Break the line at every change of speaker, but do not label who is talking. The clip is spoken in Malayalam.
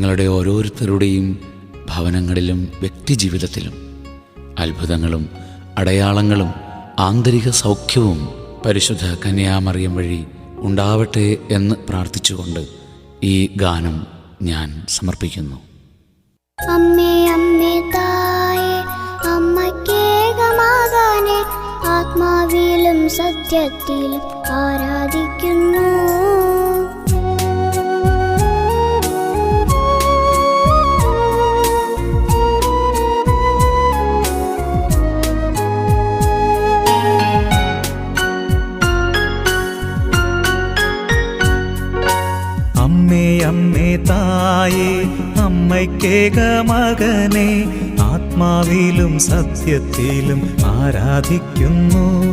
നിങ്ങളുടെ ഓരോരുത്തരുടെയും ഭവനങ്ങളിലും വ്യക്തിജീവിതത്തിലും അത്ഭുതങ്ങളും അടയാളങ്ങളും ആന്തരിക സൗഖ്യവും പരിശുദ്ധ കന്യാമറിയം വഴി ഉണ്ടാവട്ടെ എന്ന് പ്രാർത്ഥിച്ചുകൊണ്ട് ഈ ഗാനം ഞാൻ സമർപ്പിക്കുന്നു.
അമ്മേ അമ്മേ തായേ ആരാധിക്കുന്നു.
അമ്മേ തായേ അമ്മയ്ക്കേക മകനെ ആത്മാവിലും സത്യത്തിലും ആരാധിക്കുന്നു.